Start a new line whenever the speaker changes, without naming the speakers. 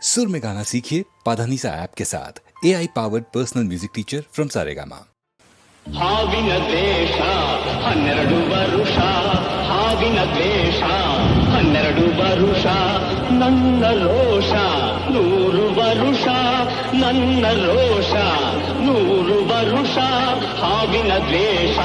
सुर में गाना सीखिए पाधानीसा ऐप के साथ A I powered personal music teacher from Saregama
ಹಾವಿನ ದ್ವೇಷ ಹನ್ನೆರಡು ವರುಷ ಹಾವಿನ ದ್ವೇಷ ಹನ್ನೆರಡು ವರುಷ ನನ್ನ ರೋಷ ನೂರು ವರುಷ ನನ್ನ ರೋಷ ನೂರು ವರುಷ ಹಾವಿನ ದ್ವೇಷ